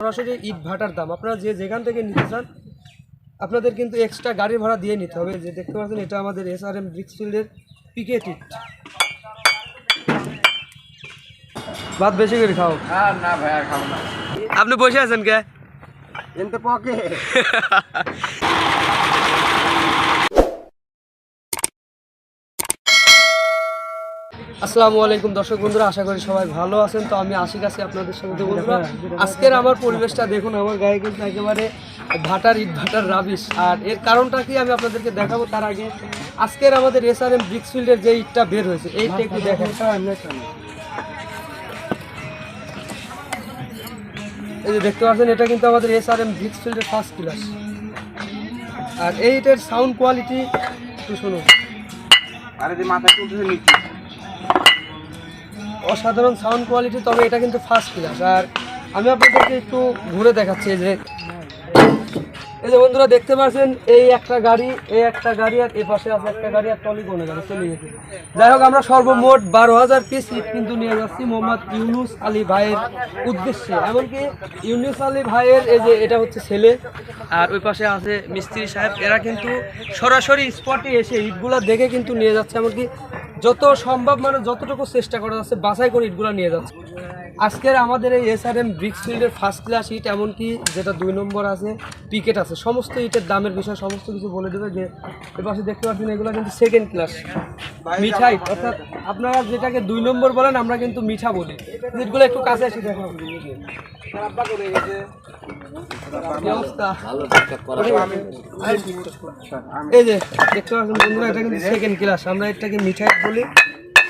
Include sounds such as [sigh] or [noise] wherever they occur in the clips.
সরাসরি ইট ভাটার দাম। আপনারা যে যেখান থেকে নিতে চান আপনাদের কিন্তু এক্সট্রা গাড়ি ভাড়া দিয়ে নিতে হবে। যে দেখতে পাচ্ছেন এটা আমাদের এস আর এম ব্রিক্সফিল্ডের পিকেট ইট। ভাত বেশি করে খাও। আর না ভাই আর খাব না। আপনি বসে আছেন কে? এনতে পকে [laughs] আসসালামু আলাইকুম দর্শক বন্ধুরা, আশা করি সবাই ভালো আছেন। তো আমি আশিক আছি আপনাদের সঙ্গে বন্ধুরা। আজকের আমার পরিবেশটা দেখুন, আমার গায়ে কিন্তু একেবারে ভাটার ইট, ভাটার রাবিশ। আর এর কারণটা কি আমি আপনাদেরকে দেখাবো তার আগে, আজকের আমাদের এস আর এম ব্রিক্সফিল্ডের যে ইটটা বের হয়েছে, এইটা একটু দেখেন। এই যে দেখতে পাচ্ছেন, এটা কিন্তু আমাদের এস আর এম ব্রিক্সফিল্ডের ফার্স্ট ক্লাস আর এই ইটের সাউন্ড কোয়ালিটি একটু শুনুন। আরে, যে মাথা তুলতে নিচ্ছি অসাধারণ সাউন্ড কোয়ালিটি তবে এটা কিন্তু ফার্স্ট ক্লাস আর আমি আপনাদেরকে একটু ঘুরে দেখাচ্ছি যে, এই যে বন্ধুরা দেখতে পাচ্ছেন, এই একটা গাড়ি, এই একটা গাড়ি, আর এ পাশে আছে একটা গাড়ি, আর টলি কোনে গেল চলে গেছে। যাই হোক, আমরা সর্বমোট বারো হাজার পিস কিন্তু নিয়ে যাচ্ছি মোহাম্মদ ইউনুস আলী ভাইয়ের উদ্দেশ্যে। এমনকি ইউনুস আলী ভাইয়ের এই যে, এটা হচ্ছে ছেলে, আর ওই পাশে আছে মিস্ত্রি সাহেব। এরা কিন্তু সরাসরি স্পটে এসে ইটগুলা দেখে কিন্তু নিয়ে যাচ্ছে। এমনকি যত সম্ভব মানে যতটুকু চেষ্টা করা যাচ্ছে, বাছাই করে ইটগুলো নিয়ে যাচ্ছে। আজকের আমাদের এই এস আর এম ব্রিক্সফিল্ডের ফার্স্ট ক্লাস ইট, এমনকি যেটা দুই নম্বর আছে পিকেট আছে, সমস্ত ইটের দামের বিষয়ে সমস্ত কিছু বলে দেবে যে, এ পাশে দেখতে পাচ্ছেন এগুলো কিন্তু সেকেন্ড ক্লাস মিঠাই, অর্থাৎ আপনারা যেটাকে দুই নম্বর বলেন, আমরা কিন্তু মিঠা বলি। ইটগুলো একটু কাছে এসে দেখো। এই যে দেখতে পাচ্ছেন বন্ধুরা এটা কিন্তু সেকেন্ড ক্লাস আমরা এটাকে মিঠাই বলি।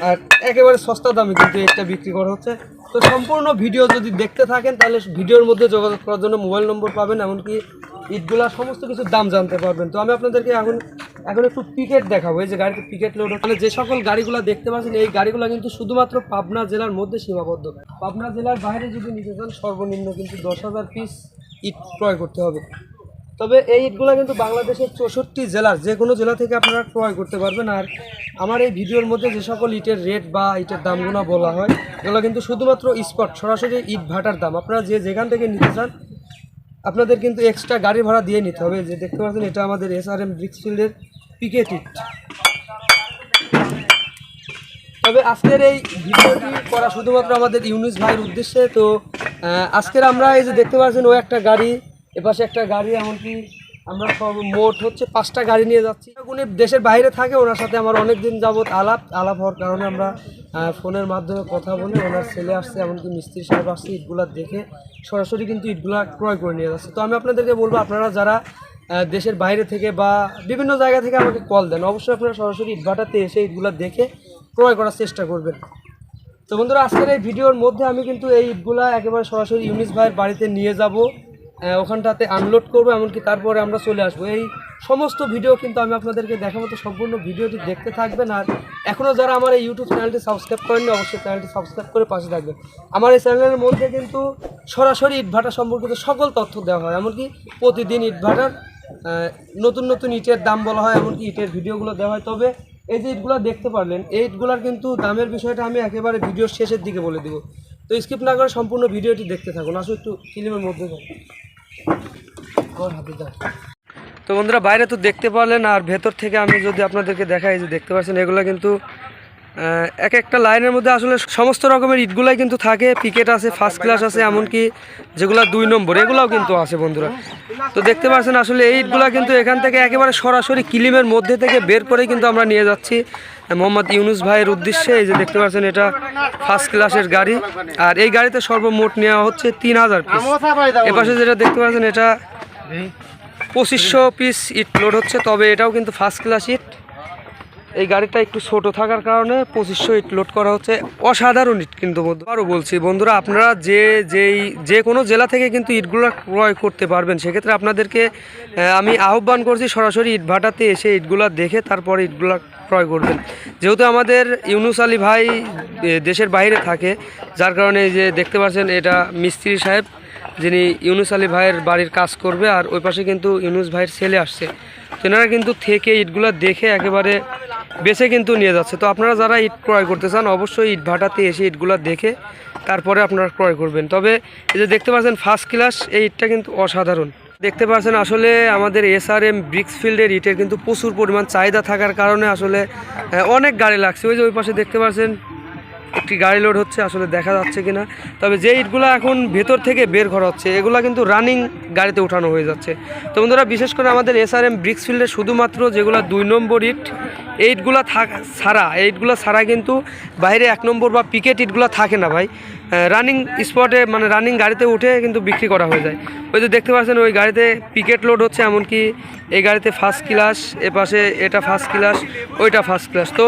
আর একেবারে সস্তা দামে কিন্তু এটা বিক্রি করা হচ্ছে। তো সম্পূর্ণ ভিডিও যদি দেখতে থাকেন তাহলে ভিডিওর মধ্যে যোগাযোগ করার জন্য মোবাইল নম্বর পাবেন এমনকি ইটগুলা সমস্ত কিছুর দাম জানতে পারবেন। তো আমি আপনাদেরকে এখন এখন একটু পিকেট দেখাবো। এই যে গাড়িতে পিকেট লোড মানে যে সকল গাড়িগুলো দেখতে পাচ্ছেন এই গাড়িগুলো কিন্তু শুধুমাত্র পাবনা জেলার মধ্যে সীমাবদ্ধ। পাবনা জেলার বাইরে যদি নিতে চান সর্বনিম্ন কিন্তু দশ হাজার পিস ইট ক্রয় করতে হবে। তবে এই ইটগুলো কিন্তু বাংলাদেশের চৌষট্টি জেলার যে কোনো জেলা থেকে আপনারা ক্রয় করতে পারবেন। আর আমার এই ভিডিওর মধ্যে যে সকল ইটের রেট বা ইটের দামগুলো বলা হয়, এগুলো কিন্তু শুধুমাত্র স্পট সরাসরি ইট ভাটার দাম। আপনারা যে যেখান থেকে নিতে চান, আপনাদের কিন্তু এক্সট্রা গাড়ি ভাড়া দিয়ে নিতে হবে। যে দেখতে পাচ্ছেন, এটা আমাদের এস আর এম ব্রিক্সফিল্ডের পিকেট ইট। তবে আজকের এই ভিডিওটি করা শুধুমাত্র আমাদের ইউনিস ভাইয়ের উদ্দেশ্যে। তো আজকের আমরা এই যে দেখতে পাচ্ছেন, ও একটা গাড়ি, এপাশে একটা গাড়ি, এমনকি আমরা সব মোট হচ্ছে পাঁচটা গাড়ি নিয়ে যাচ্ছি। উনি দেশের বাইরে থাকে, ওনার সাথে আমার অনেক দিন যাবৎ আলাপ। আলাপ হওয়ার কারণে আমরা ফোনের মাধ্যমে কথা বলে ওনার ছেলে আসছে, এমনকি মিস্ত্রি সাহেব আসছে ইটগুলা দেখে সরাসরি কিন্তু ইটগুলা ক্রয় করে নিয়ে যাচ্ছে। তো আমি আপনাদেরকে বলব, আপনারা যারা দেশের বাইরে থেকে বা বিভিন্ন জায়গা থেকে আমাকে কল দেন, অবশ্যই আপনারা সরাসরি ইটভাটাতে এসে ইটগুলা দেখে ক্রয় করার চেষ্টা করবেন। তো বন্ধুরা, আজকের এই ভিডিওর মধ্যে আমি কিন্তু এই ইটগুলা একেবারে সরাসরি ইউনিস ভাইয়ের বাড়িতে নিয়ে যাব। ওখানটাতে আনলোড করব, এমনকি তারপরে আমরা চলে আসব। এই সমস্ত ভিডিও কিন্তু আমি আপনাদেরকে দেখাবো, তো সম্পূর্ণ ভিডিওটি দেখতে থাকবেন। আর এখনও যারা আমার এই ইউটিউব চ্যানেলটি সাবস্ক্রাইব করেননি, অবশ্যই চ্যানেলটি সাবস্ক্রাইব করে পাশে থাকবেন। আমার এই চ্যানেলের মধ্যে কিন্তু সরাসরি ইটভাটা সম্পর্কিত সকল তথ্য দেওয়া হয়, এমনকি প্রতিদিন ইটভাটার নতুন নতুন ইটের দাম বলা হয়, এমনকি ইটের ভিডিওগুলো দেওয়া হয়। তবে এই যে ইটগুলো দেখতে পারলেন, এই ইটগুলোর কিন্তু দামের বিষয়টা আমি একেবারে ভিডিওর শেষের দিকে বলে দেবো। তো স্কিপ না করে সম্পূর্ণ ভিডিওটি দেখতে থাকুন। আসো একটু ফিল্মের মধ্যে। তো বন্ধুরা, বাইরে তো দেখতে পারলেন, আর ভেতর থেকে আমি যদি আপনাদেরকে দেখাই যে দেখতে পাচ্ছেন, এগুলো কিন্তু এক একটা লাইনের মধ্যে আসলে সমস্ত রকমের ইটগুলাই কিন্তু থাকে। পিকেট আছে ফার্স্ট ক্লাস আছে, এমনকি যেগুলো দুই নম্বর, এগুলাও কিন্তু আছে বন্ধুরা। তো দেখতে পাচ্ছেন আসলে এই ইটগুলা কিন্তু এখান থেকে একেবারে সরাসরি কিলিমের মধ্যে থেকে বের করে কিন্তু আমরা নিয়ে যাচ্ছি। মোহাম্মদ ইউনুস ভাইয়ের উদ্দেশ্যে এই যে দেখতে পাচ্ছেন এটা ফার্স্ট ক্লাসের গাড়ি। আর এই গাড়িতে সর্বমোট নেওয়া হচ্ছে তিন হাজার পিস এপাশে যেটা দেখতে পাচ্ছেন এটা পঁচিশশো পিস ইট লোড হচ্ছে, তবে এটাও কিন্তু ফার্স্ট ক্লাস ইট এই গাড়িটা একটু ছোট থাকার কারণে পঁচিশশো ইট লোড করা হচ্ছে। অসাধারণ ইট কিন্তু আরও বলছি, বন্ধুরা, আপনারা যে, যেই, যে কোনো জেলা থেকে কিন্তু ইটগুলো ক্রয় করতে পারবেন। সেক্ষেত্রে আপনাদেরকে আমি আহ্বান করছি সরাসরি ইট ভাটাতে এসে ইটগুলো দেখে তারপরে ইটগুলো ক্রয় করবেন। যেহেতু আমাদের ইউনুস আলী ভাই দেশের বাইরে থাকে, যার কারণে এই যে দেখতে পাচ্ছেন, এটা মিস্ত্রি সাহেব, যিনি ইউনুস আলী ভাইয়ের বাড়ির কাজ করবে, আর ওই পাশে কিন্তু ইউনুস ভাইয়ের ছেলে আসছে। তো এনারা কিন্তু থেকে ইটগুলো দেখে একেবারে বেছে কিন্তু নিয়ে যাচ্ছে। তো আপনারা যারা ইট ক্রয় করতে চান, অবশ্যই ইট ভাটাতে এসে ইটগুলো দেখে তারপরে আপনারা ক্রয় করবেন। তবে এই যে দেখতে পাচ্ছেন ফার্স্ট ক্লাস এই ইটটা কিন্তু অসাধারণ। দেখতে পাচ্ছেন, আসলে আমাদের এস এসআরএম ব্রিক্স ফিল্ডের ইটের কিন্তু প্রচুর পরিমাণ চাহিদা থাকার কারণে আসলে অনেক গাড়ি লাগছে। ওই যে ওই পাশে দেখতে পাচ্ছেন একটি গাড়ি লোড হচ্ছে, আসলে দেখা যাচ্ছে কিনা। তবে যে ইটগুলো এখন ভেতর থেকে বের করা হচ্ছে, এগুলো কিন্তু রানিং গাড়িতে উঠানো হয়ে যাচ্ছে। তো বন্ধুরা, বিশেষ করে আমাদের এস এসআরএম ব্রিক্স ফিল্ডে শুধুমাত্র যেগুলো দুই নম্বর ইট এইটগুলো থাক ছাড়া এইটগুলো ইটগুলো ছাড়া কিন্তু বাইরে এক নম্বর বা পিকেট ইটগুলো থাকে না ভাই। রানিং স্পটে মানে রানিং গাড়িতে উঠে কিন্তু বিক্রি করা হয়ে যায়। ওই যে দেখতে পাচ্ছেন, ওই গাড়িতে পিকেট লোড হচ্ছে, এমনকি এই গাড়িতে ফার্স্ট ক্লাস এ পাশে এটা ফার্স্ট ক্লাস ওইটা ফার্স্ট ক্লাস তো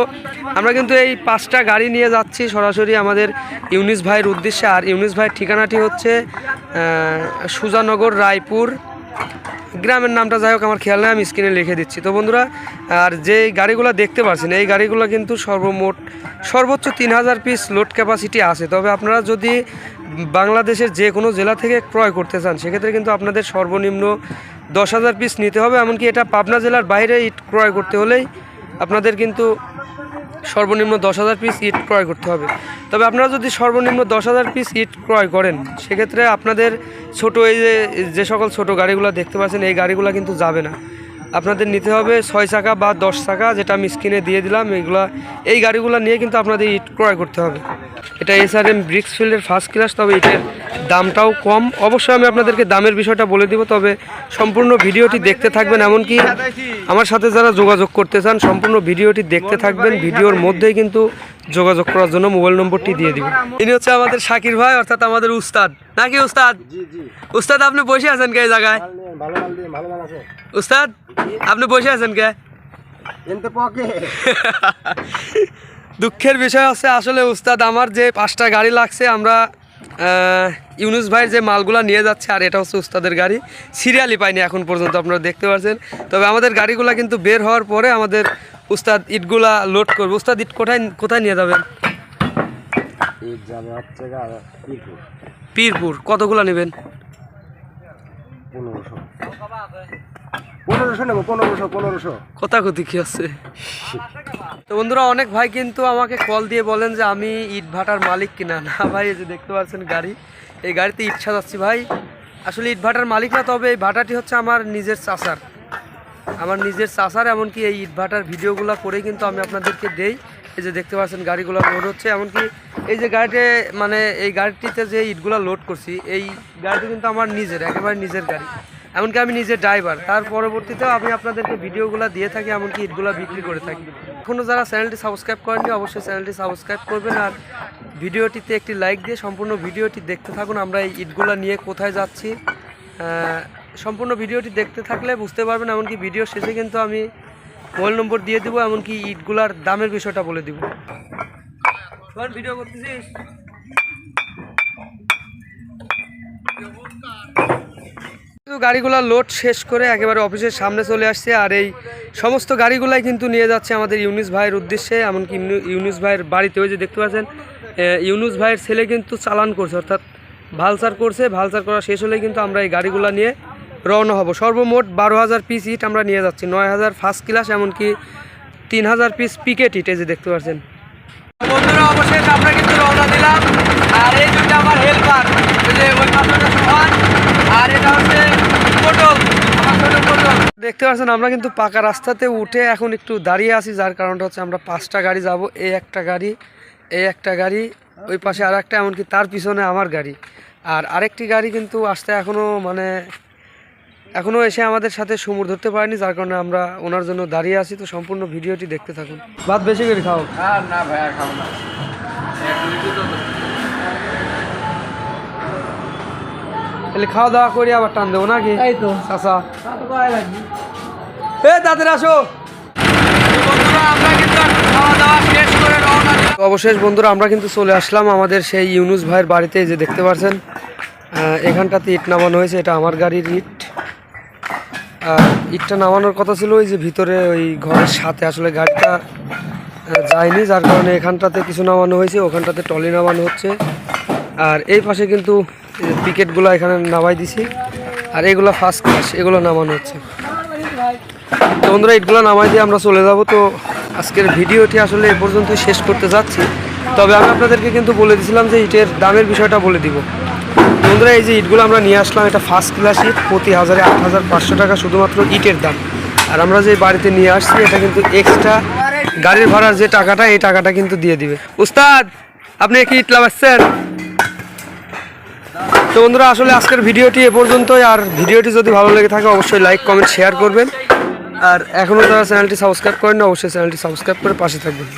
আমরা কিন্তু এই পাঁচটা গাড়ি নিয়ে যাচ্ছি সরাসরি আমাদের ইউনিস ভাইয়ের উদ্দেশ্যে। আর ইউনিস ভাইয়ের ঠিকানাটি হচ্ছে সুজানগর, রায়পুর গ্রামের নামটা যাই হোক, আমার খেয়াল নেই, আমি স্ক্রিনে লিখে দিচ্ছি। তো বন্ধুরা, আর যে গাড়িগুলো দেখতে পাচ্ছেন, এই গাড়িগুলো কিন্তু সর্বমোট সর্বোচ্চ তিন হাজার পিস লোড ক্যাপাসিটি আছে। তবে আপনারা যদি বাংলাদেশের যে কোনো জেলা থেকে ক্রয় করতে চান, সেক্ষেত্রে কিন্তু আপনাদের সর্বনিম্ন দশ হাজার পিস নিতে হবে। এমনকি এটা পাবনা জেলার বাইরে ক্রয় করতে হলেই আপনাদের কিন্তু সর্বনিম্ন দশ হাজার পিস ইট ক্রয় করতে হবে। তবে আপনারা যদি সর্বনিম্ন দশ হাজার পিস ইট ক্রয় করেন, সেক্ষেত্রে আপনাদের ছোট এই যে যে সকল ছোট গাড়িগুলো দেখতে পাচ্ছেন, এই গাড়িগুলো কিন্তু যাবে না। আপনাদের নিতে হবে ছয় চাকা বা দশ চাকা, যেটা আমি স্ক্রিনে দিয়ে দিলাম এইগুলা এই গাড়িগুলো নিয়ে কিন্তু আপনাদের ইট ক্রয় করতে হবে। এটা এসআরএম ব্রিক্স ফিল্ডের ফার্স্ট ক্লাস তবে এটার দামটাও কম। অবশ্যই আমি আপনাদেরকে দামের বিষয়টা বলে দিব তবে সম্পূর্ণ ভিডিওটি দেখতে থাকবেন এমনকি আমার সাথে যারা যোগাযোগ করতে চান সম্পূর্ণ ভিডিওটি দেখতে থাকবেন। ভিডিওর মধ্যেই কিন্তু যোগাযোগ করার জন্য মোবাইল নম্বরটি দিয়ে দিব। ইনি হচ্ছে আমাদের শাকির ভাই অর্থাৎ আমাদের উস্তাদ। নাকি উস্তাদ? উস্তাদ আপনি বসে আছেন কে জায়গায়? উস্তাদ আপনি বসে আছেন কে? [laughs] দুঃখের বিষয় হচ্ছে আসলে উস্তাদ আমার যে পাঁচটা গাড়ি লাগছে আমরা ইউনুস ভাইয়ের যে মালগুলা নিয়ে যাচ্ছে আর এটা হচ্ছে উস্তাদের গাড়ি সিরিয়ালি পাইনি এখন পর্যন্ত আপনারা দেখতে পাচ্ছেন তবে আমাদের গাড়িগুলা কিন্তু বের হওয়ার পরে আমাদের উস্তাদ ইটগুলা লোড করবে। উস্তাদ ইট কোথায় কোথায় নিয়ে যাবেন? পীরপুর। কতগুলা নেবেন? কি হচ্ছে তো বন্ধুরা, অনেক ভাই কিন্তু আমাকে কল দিয়ে বলেন যে আমি ইট ভাটার মালিক কিনা। না ভাই, এই যে দেখতে পাচ্ছেন গাড়ি। এই গাড়িতে ইট ভাই। আসলে ইট ভাটার মালিক না, তবে এই ভাটাটি হচ্ছে আমার নিজের চাষার আমার নিজের চাষার এমনকি এই ইট ভাটার ভিডিওগুলো করে কিন্তু আমি আপনাদেরকে দেই। এই যে দেখতে পাচ্ছেন গাড়িগুলো লোড হচ্ছে, এমনকি এই যে গাড়িতে মানে এই গাড়িটিতে যে ইটগুলো লোড করছি, এই গাড়িটি কিন্তু আমার নিজের, একেবারে নিজের গাড়ি। এমনকি আমি নিজের ড্রাইভার তার পরবর্তীতেও আমি আপনাদেরকে ভিডিওগুলো দিয়ে থাকি, এমনকি ইটগুলো বিক্রি করে থাকি। এখনও যারা চ্যানেলটি সাবস্ক্রাইব করেননি, অবশ্যই চ্যানেলটি সাবস্ক্রাইব করবেন আর ভিডিওটিতে একটি লাইক দিয়ে সম্পূর্ণ ভিডিওটি দেখতে থাকুন আমরা এই ইটগুলো নিয়ে কোথায় যাচ্ছি। সম্পূর্ণ ভিডিওটি দেখতে থাকলে বুঝতে পারবেন, এমনকি ভিডিও শেষে কিন্তু আমি মোবাইল নম্বর দিয়ে দেবো, এমনকি ইটগুলার দামের বিষয়টা বলে দেবো। ভিডিও করতেছিস? কিন্তু গাড়িগুলো লোড শেষ করে একেবারে অফিসের সামনে চলে আসছে আর এই সমস্ত গাড়িগুলাই কিন্তু নিয়ে যাচ্ছে আমাদের ইউনুস ভাইয়ের উদ্দেশ্যে, এমনকি ইউনু- ইউনুস ভাইয়ের বাড়িতে। ওই যে দেখতে পাচ্ছেন ইউনুস ভাইয়ের ছেলে কিন্তু চালান করছে, অর্থাৎ ভালসার করছে, ভালসার করা শেষ হলেই কিন্তু আমরা এই গাড়িগুলো নিয়ে রওনা হব। সর্বমোট বারো হাজার পিস ইট আমরা নিয়ে যাচ্ছি, নয় হাজার ফার্স্ট ক্লাস এমনকি তিন হাজার পিস পিকেট ইট এই যে দেখতে পাচ্ছেন। বন্ধুরা, অবশেষে আমরা কিন্তু রওনা দিলাম। আর এই দুটো আমার হেল্পার যে ওই আর এটা হচ্ছে পটল দেখতে পাচ্ছেন আমরা কিন্তু পাকা রাস্তাতে উঠে এখন একটু দাঁড়িয়ে আছি যার কারণটা হচ্ছে আমরা পাঁচটা গাড়ি যাব এই একটা গাড়ি এই একটা গাড়ি ওই পাশে আর একটা এমনকি তার পিছনে আমার গাড়ি। আর আরেকটি গাড়ি কিন্তু আসতে এখনও মানে এখনও এসে আমাদের সাথে সমুর ধরতে পারেনি যার কারণে আমরা ওনার জন্য দাঁড়িয়ে আছি। তো সম্পূর্ণ ভিডিওটি দেখতে থাকুন। ভাত বেশি করে খাও। না ভাই আর খাব না। তাহলে খাওয়া দাওয়া করে আবার টান দেবো নাকি? এই তো। চাষা এ তাদের আসো। অবশেষ বন্ধুরা আমরা কিন্তু চলে আসলাম আমাদের সেই ইউনুস ভাইয়ের বাড়িতে যে দেখতে পাচ্ছেন এখানটাতে ইট নামানো হয়েছে এটা আমার গাড়ির ইট। আর ইটটা নামানোর কথা ছিল ওই যে ভিতরে ওই ঘরের সাথে। আসলে গাড়িটা যায়নি যার কারণে এখানটাতে কিছু নামানো হয়েছে ওখানটাতে টলি নামানো হচ্ছে। আর এই পাশে কিন্তু পিকেটগুলো এখানে নামাই দিছি। আর এগুলো ফার্স্ট ক্লাস এগুলো নামানো হচ্ছে। তো বন্ধুরা ইটগুলো নামাই দিয়ে আমরা চলে যাব। তো আজকের ভিডিওটি আসলে এ পর্যন্ত শেষ করতে যাচ্ছি। তবে আমি আপনাদেরকে কিন্তু বলে দিয়েছিলাম যে ইটের দামের বিষয়টা বলে দিব। বন্ধুরা, এই যে ইটগুলো আমরা নিয়ে আসলাম, এটা ফার্স্ট ক্লাস ইট, প্রতি হাজারে আট হাজার পাঁচশো টাকা শুধুমাত্র ইটের দাম। আর আমরা যে বাড়িতে নিয়ে আসছি, এটা কিন্তু এক্সট্রা গাড়ির ভাড়ার যে টাকাটা, এই টাকাটা কিন্তু দিয়ে দিবে। উস্তাদ, আপনি কি ইট লাগাচ্ছেন? তো বন্ধুরা, আসলে আজকের ভিডিওটি এ পর্যন্তই। আর ভিডিওটি যদি ভালো লেগে থাকে, অবশ্যই লাইক কমেন্ট শেয়ার করবেন। আর এখনও যারা চ্যানেলটি সাবস্ক্রাইব করেন অবশ্যই চ্যানেলটি সাবস্ক্রাইব করে পাশে থাকবেন।